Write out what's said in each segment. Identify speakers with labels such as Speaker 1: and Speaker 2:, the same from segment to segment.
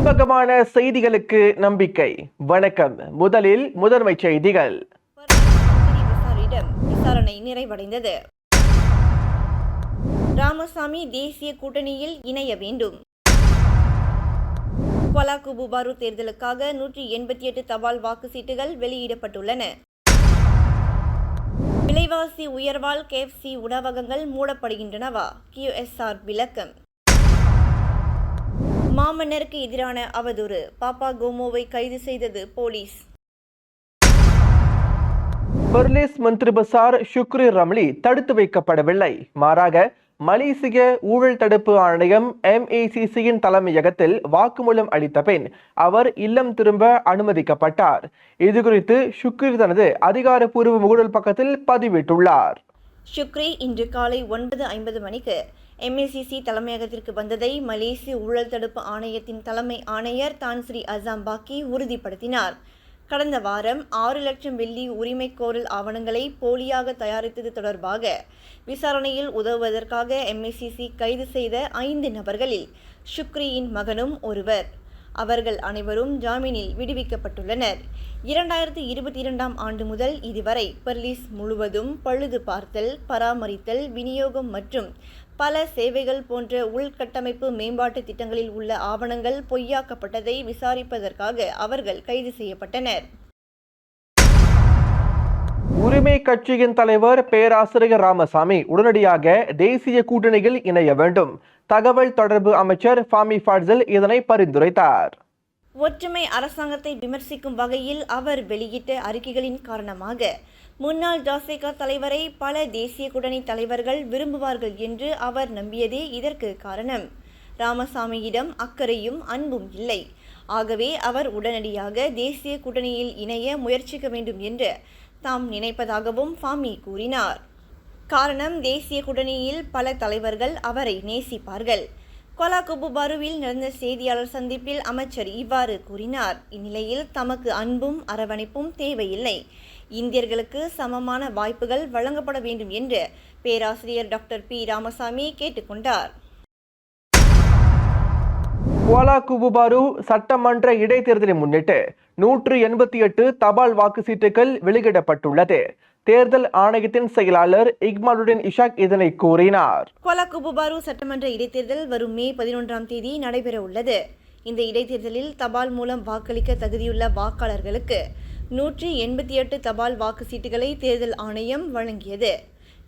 Speaker 1: நம்பகமான செய்திகளுக்கு நம்பிக்கை. வணக்கம். முதலில் முதன்மை செய்திகள்.
Speaker 2: விசாரணை நிறைவடைந்தது. ராமசாமி தேசிய கூட்டணியில் இணைய வேண்டும். கொலாகுபுபாரு தேர்தலுக்காக நூற்றி எண்பத்தி எட்டு தபால் வாக்கு சீட்டுகள் வெளியிடப்பட்டுள்ளன. விலைவாசி உயர்வால் கேஎஃப்சி உணவகங்கள் மூடப்படுகின்றனவா? கியூஎஸ்ஆர் விளக்கம். மாமன்னருக்கு எதிரான அவதூறு. பாப்பா கோமோவை கைது செய்தது போலீஸ்.
Speaker 1: பெர்லிஸ் மந்திரி பசார் ஷுக்ரி ரம்லி தடுத்து வைக்கப்படவில்லை. மாறாக மலேசிய ஊழல் தடுப்பு ஆணையம் எம்ஏசிசியின் தலைமையகத்தில் வாக்குமூலம் அளித்த பின் அவர் இல்லம் திரும்ப அனுமதிக்கப்பட்டார். இதுகுறித்து ஷுக்ரி தனது அதிகாரப்பூர்வ முகநூல் பக்கத்தில் பதிவிட்டுள்ளார்.
Speaker 2: ஷுக்ரி இன்று காலை ஒன்பது ஐம்பது மணிக்கு எம்ஏசிசி தலைமையகத்திற்கு வந்ததை மலேசிய ஊழல் தடுப்பு ஆணையத்தின் தலைமை ஆணையர் தான்ஸ்ரீ அசாம் பாக்கி உறுதிப்படுத்தினார். கடந்த வாரம் ஆறு லட்சம் வெள்ளி உரிமைக்கோரல் ஆவணங்களை போலியாக தயாரித்தது தொடர்பாக விசாரணையில் உதவுவதற்காக எம்ஏசிசி கைது செய்த ஐந்து நபர்களில் ஷுக்ரியின் மகனும் ஒருவர். அவர்கள் அனைவரும் ஜாமீனில் விடுவிக்கப்பட்டுள்ளனர். இரண்டாயிரத்தி இருபத்தி இரண்டாம் ஆண்டு முதல் இதுவரை பெர்லிஸ் முழுவதும் பழுது பார்த்தல் பராமரித்தல் விநியோகம் மற்றும் பல சேவைகள் போன்ற உள்கட்டமைப்பு மேம்பாட்டு திட்டங்களில் உள்ள ஆவணங்கள் பொய்யாக்கப்பட்டதை விசாரிப்பதற்காக அவர்கள் கைது செய்யப்பட்டனர்.
Speaker 1: உரிமை கட்சியின் தலைவர் பேராசிரியர் ராமசாமி உடனடியாக தேசிய கூட்டணியில் இணைய வேண்டும். தகவல் தொடர்பு அமைச்சர் ஃபாமி ஃபாட்சல் இதனை பரிந்துரைத்தார்.
Speaker 2: ஒற்றுமை அரசாங்கத்தை விமர்சிக்கும் வகையில் அவர் வெளியிட்ட அறிக்கைகளின் காரணமாக முன்னாள் ஜாசேகா தலைவரை பல தேசிய கூட்டணி தலைவர்கள் விரும்புவார்கள் என்று அவர் நம்பியதே இதற்கு காரணம். ராமசாமியிடம் அக்கறையும் அன்பும் இல்லை. ஆகவே அவர் உடனடியாக தேசிய கூட்டணியில் இணைய முயற்சிக்க வேண்டும் என்று தாம் நினைப்பதாகவும் ஃபாமி கூறினார். காரணம் தேசிய கூட்டணியில் பல தலைவர்கள் அவரை நேசிப்பார்கள். கொலாகுபுபாருவில் நடந்த செய்தியாளர் சந்திப்பில் அமைச்சர் இவ்வாறு கூறினார். இந்நிலையில் தமக்கு அன்பும் அரவணைப்பும் தேவையில்லை. இந்தியர்களுக்கு சமமான வாய்ப்புகள் வழங்கப்பட வேண்டும் என்று பேராசிரியர் டாக்டர் பி. ராமசாமி கேட்டுக்கொண்டார்
Speaker 1: கோலாகுபுபாரு சட்டமன்ற இடைத்தேர்தலை முன்னிட்டு நூற்று எண்பத்தி எட்டு தபால் வாக்கு சீட்டுகள் வெளியிடப்பட்டுள்ளது. தேர்தல் ஆணையத்தின் செயலாளர் இக்மாலுடன் இஷாக் இதனை கூறினார்.
Speaker 2: கொலகுபுபாரு சட்டமன்ற இடைத்தேர்தல் வரும் மே பதினொன்றாம் தேதி நடைபெற உள்ளது இந்த இடைத்தேர்தலில் தபால் மூலம் வாக்களிக்க தகுதியுள்ள வாக்காளர்களுக்கு நூற்றி எண்பத்தி எட்டு தபால் வாக்கு சீட்டுகளை தேர்தல் ஆணையம் வழங்கியது.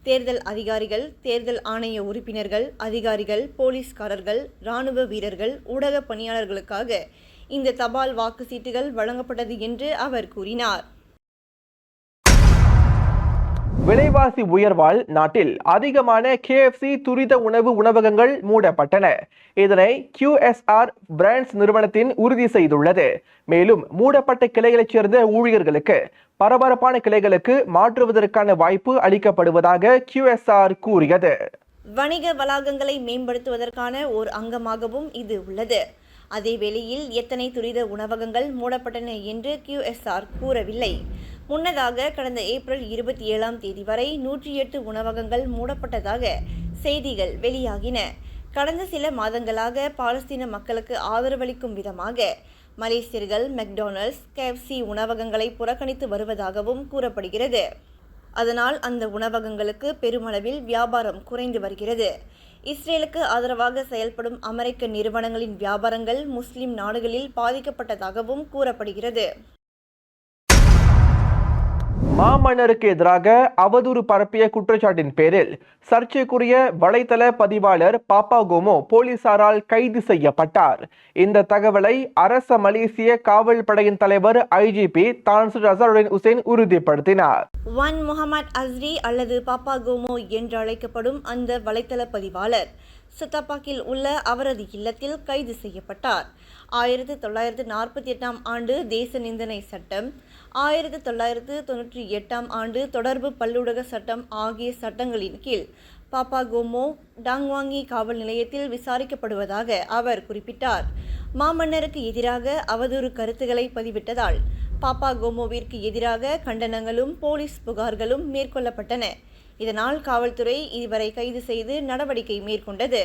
Speaker 2: தேர்தல் அதிகாரிகள் தேர்தல் ஆணைய உறுப்பினர்கள் அதிகாரிகள் போலீஸ்காரர்கள் இராணுவ வீரர்கள் ஊடக பணியாளர்களுக்காக இந்த தபால் வாக்கு சீட்டுகள் வழங்கப்பட்டது என்று அவர் கூறினார்.
Speaker 1: விலைவாசி உயர்வால் நாட்டில் அதிகமான கேஎஃப்சி துரித உணவு உணவகங்கள் மூடப்பட்டன. இதனை கியூஎஸ்ஆர் பிராண்ட்ஸ் நிறுவனத்தின் உறுதி செய்துள்ளது. மேலும் மூடப்பட்ட கிளைகளைச் சேர்ந்த ஊழியர்களுக்கு பரபரப்பான கிளைகளுக்கு மாற்றுவதற்கான வாய்ப்பு அளிக்கப்படுவதாக கியூஎஸ்ஆர் கூறியது.
Speaker 2: வணிக வளாகங்களை மேம்படுத்துவதற்கான ஓர் அங்கமாகவும் இது உள்ளது. அதே வேளையில் எத்தனை துரித உணவகங்கள் மூடப்பட்டன என்று கியூஎஸ்ஆர் கூறவில்லை. முன்னதாக கடந்த ஏப்ரல் இருபத்தி ஏழாம் தேதி வரை நூற்றி எட்டு உணவகங்கள் மூடப்பட்டதாக செய்திகள் வெளியாகின. கடந்த சில மாதங்களாக பாலஸ்தீன மக்களுக்கு ஆதரவளிக்கும் விதமாக மலேசியர்கள் மெக்டானல்ட்ஸ் கேஎஃப்சி உணவகங்களை புறக்கணித்து வருவதாகவும் கூறப்படுகிறது. அதனால் அந்த உணவகங்களுக்கு பெருமளவில் வியாபாரம் குறைந்து வருகிறது. இஸ்ரேலுக்கு ஆதரவாக செயல்படும் அமெரிக்க நிறுவனங்களின் வியாபாரங்கள் முஸ்லிம் நாடுகளில் பாதிக்கப்பட்டதாகவும் கூறப்படுகிறது.
Speaker 1: மாமன்னருக்கு எதிராக அவதூறு பரப்பிய குற்றச்சாட்டின் பேரில் சர்ச்சைக்குரிய வலைத்தள பதிவாளர் பாப்பா கோமோ போலீசாரால் கைது செய்யப்பட்டார். இந்த தகவலை அரச மலேசிய காவல் படையின் தலைவர் ஐஜிபி தான்சர் அசருடன் உசேன் உறுதிப்படுத்தினார்.
Speaker 2: ஒன் முகமது அஸ்ரி அல்லது பாப்பா கோமோ என்று அழைக்கப்படும் அந்த வலைத்தள பதிவாளர் சித்தப்பாக்கில் உள்ள அவரது இல்லத்தில் கைது செய்யப்பட்டார். ஆயிரத்தி தொள்ளாயிரத்து நாற்பத்தி எட்டாம் ஆண்டு தேச நிந்தனை சட்டம் ஆயிரத்தி தொள்ளாயிரத்து தொன்னூற்றி எட்டாம் ஆண்டு தொடர்பு பல்லூடக சட்டம் ஆகிய சட்டங்களின் கீழ் பாப்பாகோமோ டாங்வாங்கி காவல் நிலையத்தில் விசாரிக்கப்படுவதாக அவர் குறிப்பிட்டார். மாமன்னருக்கு எதிராக அவதூறு கருத்துக்களை பதிவிட்டதால் பாப்பா கோமோவிற்கு எதிராக கண்டனங்களும் போலீஸ் புகார்களும் மேற்கொள்ளப்பட்டன. இதனால் காவல்துறை இதுவரை கைது செய்து நடவடிக்கை மேற்கொண்டது.